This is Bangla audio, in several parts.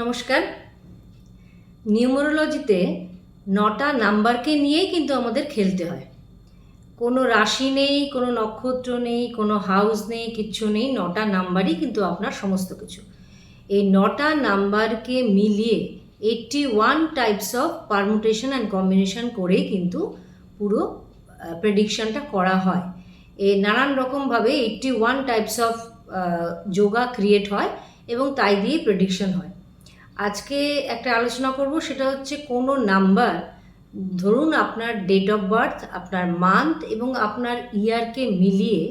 নমস্কার। নিউমোরোলজিতে নটা নাম্বারকে নিয়েই কিন্তু আমাদের খেলতে হয়। কোনো রাশি নেই, কোনো নক্ষত্র নেই, কোনো হাউস নেই, কিচ্ছু নেই, নটা নাম্বারই কিন্তু আপনার সমস্ত কিছু। এই নটা নাম্বারকে মিলিয়ে eighty one types of permutation and combination করেই কিন্তু পুরো প্রেডিকশনটা করা হয়। এ নানান রকমভাবে eighty one types of yoga create হয় এবং তাই দিয়ে প্রেডিকশন হয়। আজকে একটা আলোচনা করব, সেটা হচ্ছে কোনো নাম্বার, ধরুন আপনার ডেট অফ বার্থ আপনার মান্থ এবং আপনার ইয়ারকে মিলিয়ে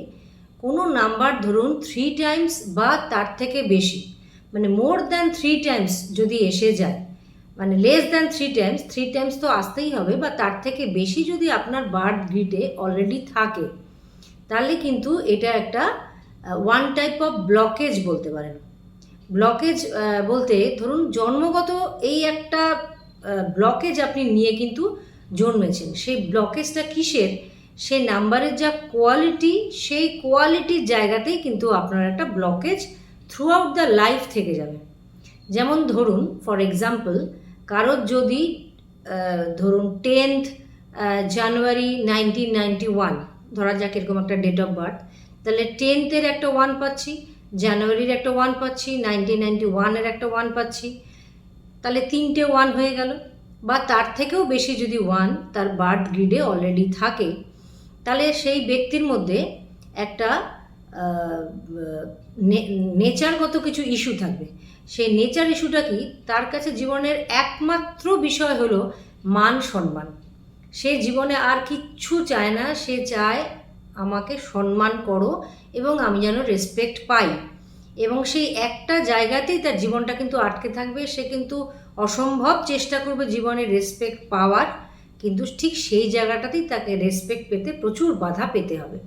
কোনো নাম্বার ধরুন থ্রি টাইমস বা তার থেকে বেশি মানে মোর দ্যান থ্রি টাইমস যদি এসে যায় মানে less than three times three times তো আসতেই হবে, বা তার থেকে বেশি যদি আপনার বার্থ গ্রিডে অলরেডি থাকে, তাহলে কিন্তু এটা একটা ওয়ান টাইপ অফ ব্লকেজ বলতে পারেন। ব্লকেজ বলতে ধরুন জন্মগত এই একটা ব্লকেজ আপনি নিয়ে কিন্তু জন্মেছেন। সেই ব্লকেজটা কিসের? সেই নাম্বারের যা কোয়ালিটি সেই কোয়ালিটির জায়গাতেই কিন্তু আপনার একটা blockage throughout the life থেকে যাবে। যেমন ধরুন ফর এক্সাম্পল কারোর যদি ধরুন tenth January nineteen ninety one ধরা যাক এরকম একটা ডেট অফ বার্থ তাহলে টেন্থের একটা ওয়ান পাচ্ছি জানুয়ারির একটা ওয়ান পাচ্ছি নাইনটিন নাইনটি ওয়ানের একটা ওয়ান পাচ্ছি। তাহলে তিনটে ওয়ান হয়ে গেল। বা তার থেকেও বেশি যদি ওয়ান তার বার্থ গ্রিডে অলরেডি থাকে। তাহলে সেই ব্যক্তির মধ্যে একটা নেচারগত কিছু ইস্যু থাকবে। সেই নেচার ইস্যুটা কি? তার কাছে জীবনের একমাত্র বিষয় হলো মান সম্মান সে জীবনে আর কিচ্ছু চায় না, সে চায় আমাকে সম্মান করো এবং আমি যেন রেসপেক্ট পাই। এবং সেই একটা জায়গাতেই তার জীবনটা কিন্তু আটকে থাকবে। সে কিন্তু অসম্ভব চেষ্টা করবে জীবনে রেসপেক্ট পাওয়ার। কিন্তু ঠিক সেই জায়গাটাতেই তাকে রেসপেক্ট পেতে প্রচুর বাধা পেতে হবে।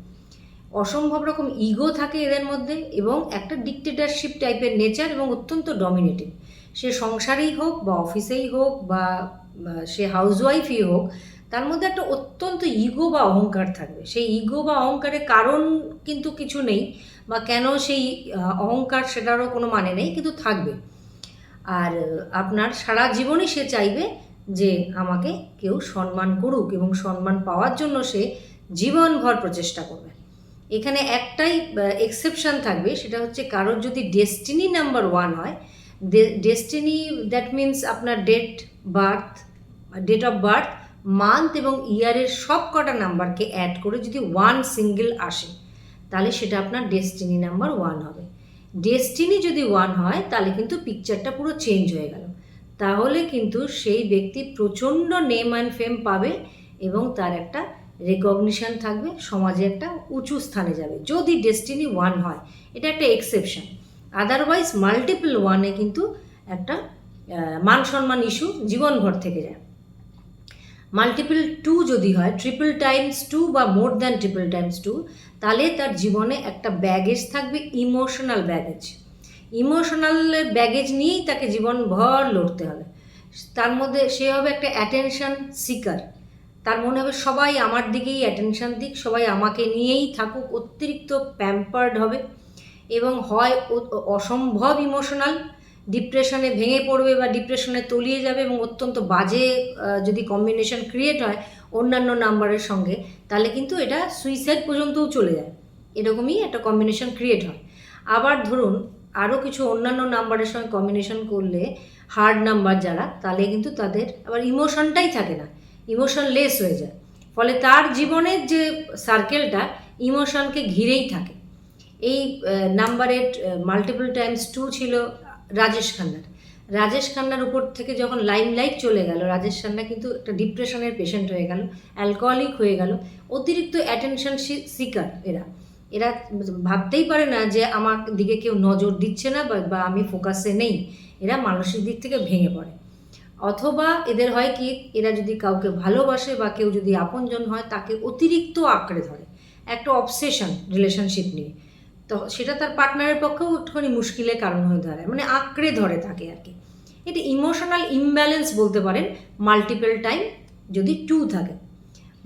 অসম্ভব রকম ইগো থাকে এদের মধ্যে এবং একটা ডিকটেটারশিপ টাইপের নেচার এবং অত্যন্ত ডমিনেটিং সে সংসারেই হোক বা অফিসেই হোক বা সে হাউসওয়াইফই হোক তার মধ্যে একটা অত্যন্ত ইগো বা অহংকার থাকবে। সেই ইগো বা অহংকারের কারণ কিন্তু কিছু নেই বা কেন সেই অহংকার সেটারও কোনো মানে নেই, কিন্তু থাকবে। আর আপনার সারা জীবনই সে চাইবে যে আমাকে কেউ সম্মান করুক এবং সম্মান পাওয়ার জন্য সে জীবনভর প্রচেষ্টা করবে। এখানে একটাই এক্সেপশন থাকবে, সেটা হচ্ছে কারোর যদি ডেস্টিনি নাম্বার ওয়ান হয় ডেস্টিনি দ্যাট মিন্স আপনার date birth date of birth month এবং ইয়ারের সব কটা নাম্বারকে অ্যাড করে যদি ওয়ান সিঙ্গেল আসে, তাহলে সেটা আপনার ডেস্টিনি নাম্বার ওয়ান হবে। ডেস্টিনি যদি ওয়ান হয়, তাহলে কিন্তু পিকচারটা পুরো চেঞ্জ হয়ে গেল। তাহলে কিন্তু সেই ব্যক্তি প্রচণ্ড নেম অ্যান্ড ফেম পাবে এবং তার একটা রেকগনিশন থাকবে, সমাজে একটা উঁচু স্থানে যাবে। যদি ডেস্টিনি ওয়ান হয়, এটা একটা এক্সেপশন আদারওয়াইজ মাল্টিপল ওয়ানে কিন্তু একটা মান সম্মান ইস্যু জীবনভর থেকে যায়। মাল্টিপল টু যদি হয় ট্রিপল টাইমস টু বা more than triple times two তাহলে তার জীবনে একটা ব্যাগেজ থাকবে ইমোশনাল ব্যাগেজ ইমোশনাল ব্যাগেজ নিয়েই তাকে জীবনভর লড়তে হবে। তার মধ্যে সে হবে একটা অ্যাটেনশন সিকার তার মনে হবে সবাই আমার দিকেই অ্যাটেনশন দিক, সবাই আমাকে নিয়েই থাকুক, অতিরিক্ত প্যাম্পার্ড হবে এবং হয় অসম্ভব ইমোশনাল ডিপ্রেশনে ভেঙে পড়বে বা ডিপ্রেশনে তলিয়ে যাবে এবং অত্যন্ত বাজে যদি কম্বিনেশন ক্রিয়েট হয় অন্যান্য নাম্বারের সঙ্গে, তাহলে কিন্তু এটা সুইসাইড পর্যন্তও চলে যায়। এরকমই একটা কম্বিনেশন ক্রিয়েট হয়। আবার ধরুন আরও কিছু অন্যান্য নাম্বারের সঙ্গে কম্বিনেশন করলে হার্ড নাম্বার যারা, তাহলে কিন্তু তাদের আবার ইমোশনটাই থাকে না। ইমোশন লেস হয়ে যায়। ফলে তার জীবনের যে সার্কেলটা ইমোশনকে ঘিরেই থাকে। এই নাম্বারের মাল্টিপল টাইমস টু ছিল রাজেশ খান্নার। রাজেশ খান্নার উপর থেকে যখন লাইম লাইট চলে গেল, রাজেশ খান্না কিন্তু একটা ডিপ্রেশনের পেশেন্ট হয়ে গেল অ্যালকোহলিক হয়ে গেল, অতিরিক্ত অ্যাটেনশন সিকার এরা। এরা ভাবতেই পারে না যে আমার দিকে কেউ নজর দিচ্ছে না বা আমি ফোকাসে নেই। এরা মানসিক দিক থেকে ভেঙে পড়ে। অথবা এদের হয় কি, এরা যদি কাউকে ভালোবাসে বা কেউ যদি আপনজন হয়, তাকে অতিরিক্ত আঁকড়ে ধরে। একটা অবসেশন রিলেশনশিপ নিয়ে। তো সেটা তার পার্টনারের পক্ষেও একটুখানি মুশকিলের কারণ হয়ে দাঁড়ায়। মানে আঁকড়ে ধরে থাকে আর কি। এটা ইমোশনাল ইমব্যালেন্স বলতে পারেন মাল্টিপল টাইম যদি টু থাকে।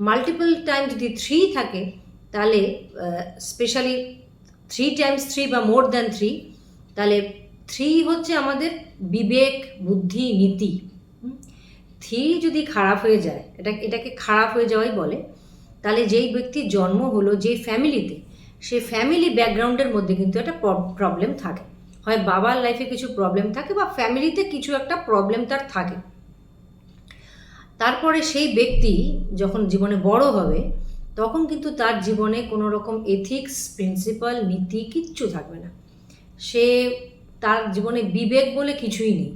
মাল্টিপল টাইম যদি থ্রি থাকে, তাহলে স্পেশালি থ্রি টাইমস থ্রি বা মোর দ্যান থ্রি তাহলে থ্রি হচ্ছে আমাদের বিবেক, বুদ্ধি, নীতি। থ্রি যদি খারাপ হয়ে যায়, এটা, এটাকে খারাপ হয়ে যাওয়াই বলে, তাহলে যেই ব্যক্তির জন্ম হলো যে ফ্যামিলিতে সেই ফ্যামিলি ব্যাকগ্রাউন্ডের মধ্যে কিন্তু একটা প্রবলেম থাকে। হয় বাবার লাইফে কিছু প্রবলেম থাকে বা ফ্যামিলিতে কিছু একটা প্রবলেম তার থাকে। তারপরে সেই ব্যক্তি যখন জীবনে বড় হবে, তখন কিন্তু তার জীবনে কোনো রকম এথিক্স প্রিন্সিপাল নীতি কিচ্ছু থাকবে না। সে তার জীবনে বিবেক বলে কিছুই নেই।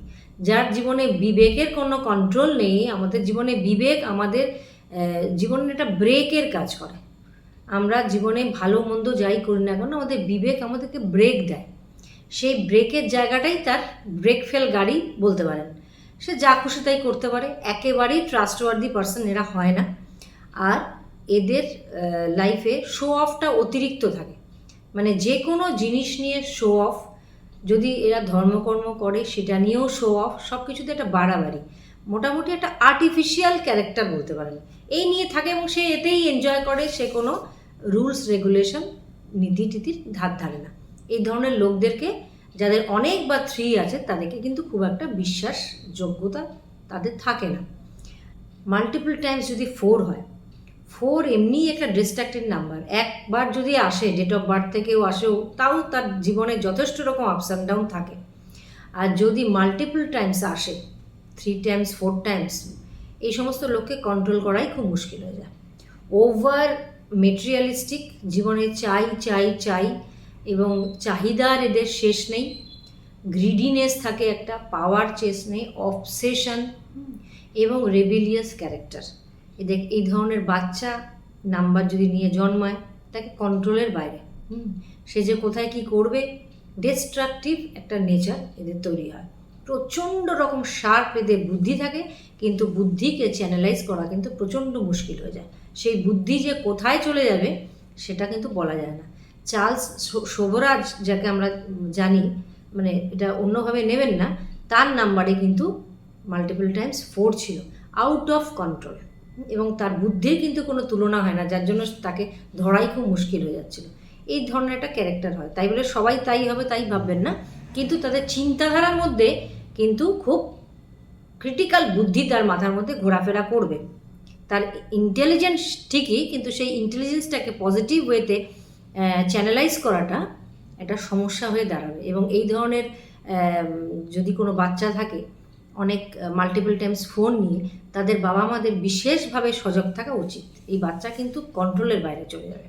যার জীবনে বিবেকের কোনো কন্ট্রোল নেই, আমাদের জীবনে বিবেক আমাদের জীবনে একটা ব্রেকের কাজ করে। আমরা জীবনে ভালো মন্দ যাই করি না কেন, আমাদের বিবেক আমাদেরকে ব্রেক দেয়। সেই ব্রেকের জায়গাটাই তার ব্রেক ফেল গাড়ি বলতে পারেন। সে যা খুশি তাই করতে পারে, একেবারেই ট্রাস্টওয়ার্দি পার্সন এরা হয় না। আর এদের লাইফে শো অফটা অতিরিক্ত থাকে। মানে যে কোনো জিনিস নিয়ে শো অফ যদি এরা ধর্মকর্ম করে, সেটা নিয়েও শো অফ সব কিছুতে একটা বাড়াবাড়ি। মোটামুটি একটা আর্টিফিশিয়াল ক্যারেক্টার বলতে পারেন। এই নিয়ে থাকে এবং সে এতেই এনজয় করে, সে কোনো রুলস, রেগুলেশন, নীতি টিতির ধার ধারে না। এই ধরনের লোকদেরকে, যাদের অনেক বা থ্রি আছে, তাদেরকে কিন্তু খুব একটা বিশ্বাস যোগ্যতা তাদের থাকে না। মাল্টিপল টাইমস যদি ফোর হয় ফোর এমনিই একটা ডিস্ট্রাক্টেড নাম্বার একবার যদি আসে ডেট অফ বার্থ থেকেও আসেও, তাও তার জীবনে যথেষ্ট রকম আপস অ্যান্ড ডাউন থাকে। আর যদি মাল্টিপল টাইমস আসে থ্রি টাইমস ফোর টাইমস এই সমস্ত লোককে কন্ট্রোল করাই খুব মুশকিল হয়ে যায়। ওভার মেটেরিয়ালিস্টিক জীবনে চাই চাই চাই, এবং চাহিদার এদের শেষ নেই। গ্রিডিনেস থাকে একটা পাওয়ার চেস নেই অবসেশন এবং রেবিলিয়াস ক্যারেক্টার এদের এই ধরনের বাচ্চা নাম্বার যদি নিয়ে জন্মায়, তাকে কন্ট্রোলের বাইরে। সে যে কোথায় কি করবে? ডিস্ট্রাকটিভ একটা নেচার এদের তৈরি হয়। প্রচণ্ড রকম শার্প এদের বুদ্ধি থাকে, কিন্তু বুদ্ধিকে চ্যানেলাইজ করা কিন্তু প্রচণ্ড মুশকিল হয়ে যায়। সেই বুদ্ধি যে কোথায় চলে যাবে, সেটা কিন্তু বলা যায় না। চার্লস শোভরাজ যাকে আমরা জানি মানে এটা অন্যভাবে নেবেন না, তার নাম্বারে কিন্তু মাল্টিপল টাইমস ফোর ছিল আউট অফ কন্ট্রোল এবং তার বুদ্ধির কিন্তু কোনো তুলনা হয় না, যার জন্য তাকে ধরাই খুব মুশকিল হয়ে যাচ্ছিল। এই ধরনের একটা ক্যারেক্টার হয়। তাই বলে সবাই তাই হবে, তাই ভাববেন না। কিন্তু তাদের চিন্তাধারার মধ্যে কিন্তু খুব ক্রিটিক্যাল বুদ্ধি তার মাথার মধ্যে ঘোরাফেরা করবে। তার ইন্টেলিজেন্স ঠিকই, কিন্তু সেই ইন্টেলিজেন্সটাকে পজিটিভ ওয়েতে চ্যানেলাইজ করাটা একটা সমস্যা হয়ে দাঁড়াবে। এবং এই ধরনের যদি কোনো বাচ্চা থাকে, অনেক মাল্টিপল টাইমস ফোন নিয়ে, তাদের বাবা মাদের বিশেষভাবে সজাগ থাকা উচিত। এই বাচ্চা কিন্তু কন্ট্রোলের বাইরে চলে যাবে।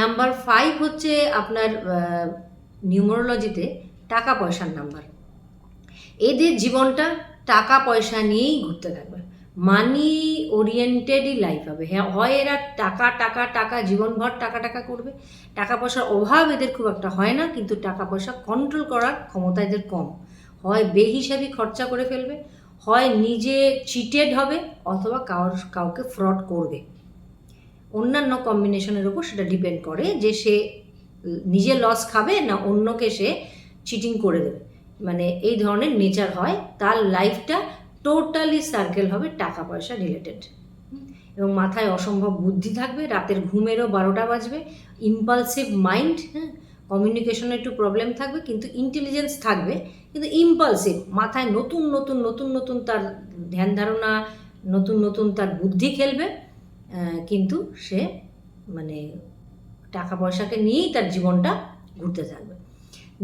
নাম্বার ফাইভ হচ্ছে আপনার নিউমোরোলজিতে টাকা পয়সার নাম্বার এদের জীবনটা টাকা পয়সা নিয়েই ঘুরতে থাকবে। মানি ওরিয়েন্টেডই লাইফ হবে। হ্যাঁ হয় এরা টাকা টাকা টাকা, জীবনভর টাকা টাকা করবে। টাকা পয়সার অভাব এদের খুব একটা হয় না, কিন্তু টাকা পয়সা কন্ট্রোল করার ক্ষমতা এদের কম। হয় বেহিসাবি খরচা করে ফেলবে, হয় নিজে চিটেড হবে, অথবা কাউর কাউকে ফ্রড করবে। অন্যান্য কম্বিনেশনের ওপর সেটা ডিপেন্ড করে যে সে, নিজে লস খাবে না অন্যকে সে চিটিং করে দেবে। মানে এই ধরনের নেচার হয়, তার লাইফটা টোটালি সার্কেল হবে টাকা পয়সা রিলেটেড এবং মাথায় অসম্ভব বুদ্ধি থাকবে, রাতের ঘুমেরও বারোটা বাজবে ইম্পালসিভ মাইন্ড হ্যাঁ কমিউনিকেশনের একটু প্রবলেম থাকবে, কিন্তু ইন্টেলিজেন্স থাকবে, কিন্তু ইম্পালসিভ মাথায় নতুন নতুন নতুন নতুন তার ধ্যান ধারণা, নতুন নতুন তার বুদ্ধি খেলবে কিন্তু সে মানে টাকা পয়সাকে নিয়েই তার জীবনটা ঘুরতে থাকবে।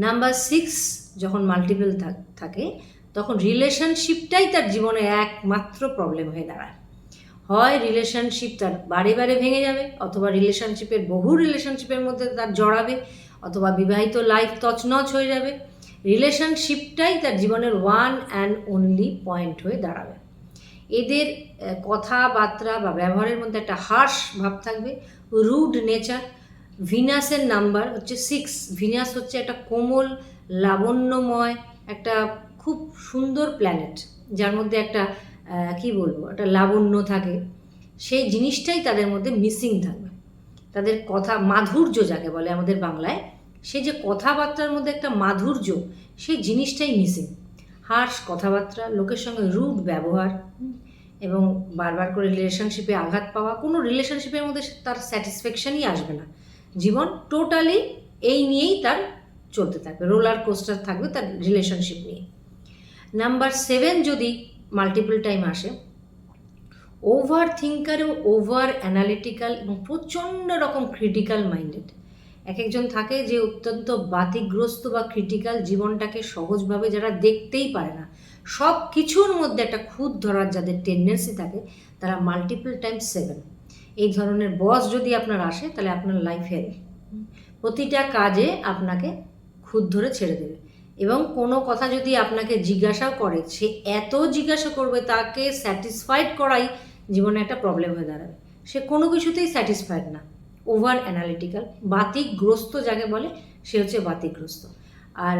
নাম্বার সিক্স যখন মাল্টিপল থাকে তখন রিলেশনশিপটাই তার জীবনে একমাত্র প্রবলেম হয়ে দাঁড়ায়। হয় রিলেশনশিপ তার বারে বারে ভেঙে যাবে, অথবা রিলেশনশিপের বহু রিলেশনশিপের মধ্যে তার জড়াবে, অথবা বিবাহিত লাইফ তছনছ হয়ে যাবে। রিলেশনশিপটাই তার জীবনের ওয়ান অ্যান্ড অনলি পয়েন্ট হয়ে দাঁড়াবে। এদের কথাবার্তা বা ব্যবহারের মধ্যে একটা হার্শ ভাব থাকবে রুড নেচার ভিনাসের নাম্বার হচ্ছে সিক্স ভিনাস হচ্ছে একটা কোমল, লাবণ্যময় একটা খুব সুন্দর প্ল্যানেট যার মধ্যে একটা কি বলব, একটা লাবণ্য থাকে, সেই জিনিসটাই তাদের মধ্যে মিসিং থাকবে। তাদের কথা, মাধুর্য যাকে বলে আমাদের বাংলায়, সে যে কথাবার্তার মধ্যে একটা মাধুর্য, সেই জিনিসটাই মিসিং হার্স কথাবার্তা, লোকের সঙ্গে রুড ব্যবহার এবং বারবার করে রিলেশনশিপে আঘাত পাওয়া, কোনো রিলেশনশিপের মধ্যে তার স্যাটিসফ্যাকশনই আসবে না। জীবন টোটালি এই নিয়েই তার চলতে থাকবে রোলার কোস্টার থাকবে তার রিলেশনশিপ নিয়ে। নাম্বার সেভেন যদি মাল্টিপল টাইম আসে ওভার থিঙ্কার এবং ওভার অ্যানালিটিক্যাল এবং প্রচণ্ড রকম ক্রিটিক্যাল মাইন্ডেড এক একজন থাকে যে অত্যন্ত বাতিগ্রস্ত বা ক্রিটিক্যাল জীবনটাকে সহজভাবে যারা দেখতেই পারে না, সব কিছুর মধ্যে একটা খুঁত ধরার যাদের টেন্ডেন্সি থাকে, তারা মাল্টিপল টাইম সেভেন এই ধরনের বস যদি আপনার আসে, তাহলে আপনার লাইফ হেল প্রতিটা কাজে আপনাকে খুঁত ধরে ছেড়ে দেবে। এবং কোনো কথা যদি আপনাকে জিজ্ঞাসাও করে, সে এত জিজ্ঞাসা করবে তাকে স্যাটিসফাইড করাই জীবনে একটা প্রবলেম হয়ে দাঁড়াবে। সে কোনো কিছুতেই স্যাটিসফাইড না। ওভার অ্যানালিটিক্যাল বাতিকগ্রস্ত যাকে বলে, সে হচ্ছে বাতিকগ্রস্ত আর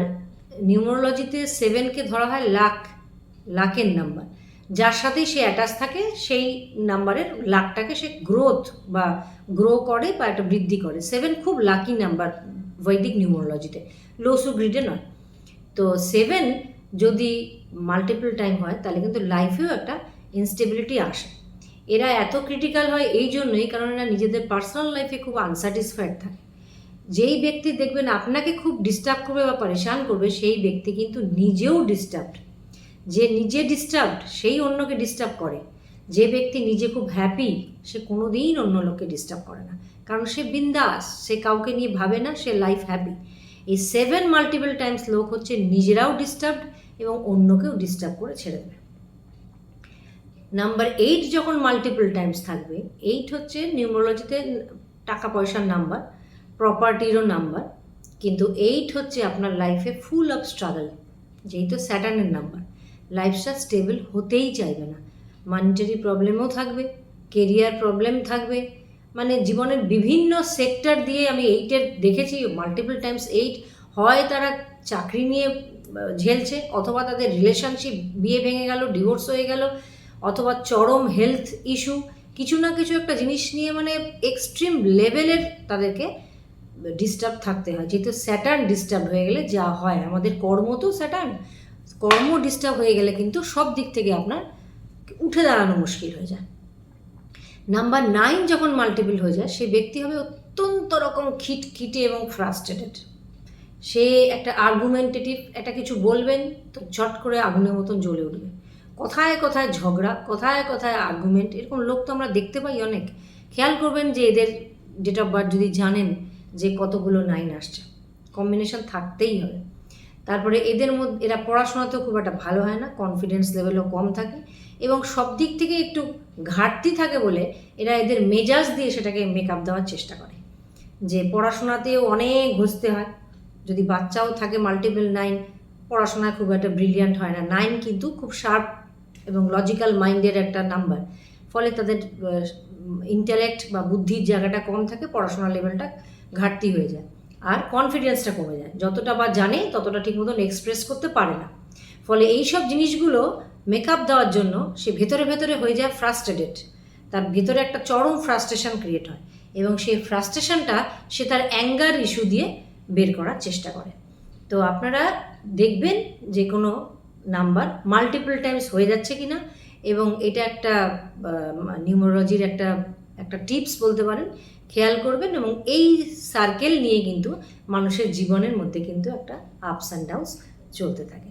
নিউমোরোলজিতে সেভেনকে ধরা হয় লাখ, লাখের নাম্বার যার সাথেই সে অ্যাটাচ থাকে, সেই নাম্বারের লাখটাকে সে গ্রোথ বা গ্রো করে বা একটা বৃদ্ধি করে। সেভেন খুব লাকি নাম্বার বৈদিক নিউমোরোলজিতে লোসু গ্রিডে নয়। তো সেভেন যদি মাল্টিপল টাইম হয়, তাহলে কিন্তু লাইফেও একটা ইনস্টেবিলিটি আসে। এরা এত ক্রিটিক্যাল হয় এই জন্যই, কারণ এরা নিজেদের পার্সোনাল লাইফে খুব আনস্যাটিসফাইড থাকে। যেই ব্যক্তি দেখবেন আপনাকে খুব ডিস্টার্ব করবে বা পরেশান করবে, সেই ব্যক্তি কিন্তু নিজেও ডিস্টার্বড যে নিজে ডিস্টার্বড সেই অন্যকে ডিস্টার্ব করে। যে ব্যক্তি নিজে খুব হ্যাপি সে কোনো দিন অন্য লোককে ডিস্টার্ব করে না। কারণ সে বিন্দাস, সে কাউকে নিয়ে ভাবে না, সে লাইফ হ্যাপি এই সেভেন মাল্টিপল টাইমস লোক হচ্ছে নিজেরাও ডিস্টার্বড এবং অন্যকেও ডিস্টার্ব করে ছেড়ে দেবে। নাম্বার এইট যখন মাল্টিপল টাইমস থাকবে এইট হচ্ছে নিউমোলজিতে টাকা পয়সার নাম্বার প্রপার্টিরও নাম্বার কিন্তু এইট হচ্ছে আপনার লাইফে ফুল অফ স্ট্রাগল যেহেতু স্যাটার্নের নাম্বার লাইফটা স্টেবল হতেই চাইবে না। মানিটারি প্রবলেমও থাকবে কেরিয়ার প্রবলেম থাকবে মানে জীবনের বিভিন্ন সেক্টর দিয়ে আমি এইটের দেখেছি মাল্টিপল টাইমস এইট হয় তারা চাকরি নিয়ে ঝেলছে, অথবা তাদের রিলেশনশিপ বিয়ে ভেঙে গেল ডিভোর্স হয়ে গেল, অথবা চরম হেলথ ইস্যু কিছু না কিছু একটা জিনিস নিয়ে মানে এক্সট্রিম লেভেলের তাদেরকে ডিস্টার্ব থাকতে হয়। যেহেতু স্যাটার্ন ডিস্টার্ব হয়ে গেলে যা হয়, আমাদের কর্ম তো স্যাটার্ন কর্ম ডিস্টার্ব হয়ে গেলে কিন্তু সব দিক থেকে আপনার উঠে দাঁড়ানো মুশকিল হয়ে যায়। নাম্বার নাইন যখন মাল্টিপল হয়ে যায় সে ব্যক্তি হবে অত্যন্ত রকম খিটখিটে এবং ফ্রাস্ট্রেটেড সে একটা আর্গুমেন্টেটিভ একটা কিছু বলবেন তো ঝট করে আগুনের মতন জ্বলে উঠবে। কথায় কথায় ঝগড়া, কথায় কথায় আর্গুমেন্ট এরকম লোক তো আমরা দেখতে পাই অনেক। খেয়াল করবেন যে এদের ডেট অফ বার্থ যদি জানেন যে কতগুলো নাইন আসছে। কম্বিনেশন থাকতেই হবে। তারপরে এদের মধ্যে, এরা পড়াশোনাতেও খুব একটা ভালো হয় না কনফিডেন্স লেভেলও কম থাকে এবং সব দিক থেকে একটু ঘাটতি থাকে বলে এরা এদের মেজাজ দিয়ে সেটাকে মেকআপ দেওয়ার চেষ্টা করে। যে পড়াশোনাতেও অনেক ঘষতে হয়, যদি বাচ্চাও থাকে মাল্টিপল নাইন পড়াশোনায় খুব একটা ব্রিলিয়ান্ট হয় না। নাইন কিন্তু খুব শার্প এবং লজিক্যাল মাইন্ডের একটা নাম্বার ফলে তাদের ইন্টালেক্ট বা বুদ্ধির জায়গাটা কম থাকে, পড়াশোনার লেভেলটা ঘাটতি হয়ে যায়। আর কনফিডেন্সটা কমে যায়। যতটা বা জানে, ততটা ঠিক মতন এক্সপ্রেস করতে পারে না। ফলে এই সব জিনিসগুলো মেকআপ দেওয়ার জন্য সে ভেতরে ভেতরে হয়ে যায় ফ্রাস্ট্রেটেড তার ভেতরে একটা চরম ফ্রাস্ট্রেশন ক্রিয়েট হয় এবং সেই ফ্রাস্ট্রেশনটা সে তার অ্যাঙ্গার ইস্যু দিয়ে বের করার চেষ্টা করে। তো আপনারা দেখবেন যে কোনো নাম্বার মাল্টিপল টাইমস হয়ে যাচ্ছে কি না এবং এটা একটা নিউমোলজির একটা একটা টিপস বলতে পারেন। খেয়াল করবেন এবং এই সার্কেল নিয়ে কিন্তু মানুষের জীবনের মধ্যে কিন্তু একটা আপস অ্যান্ড ডাউন্স চলতে থাকে।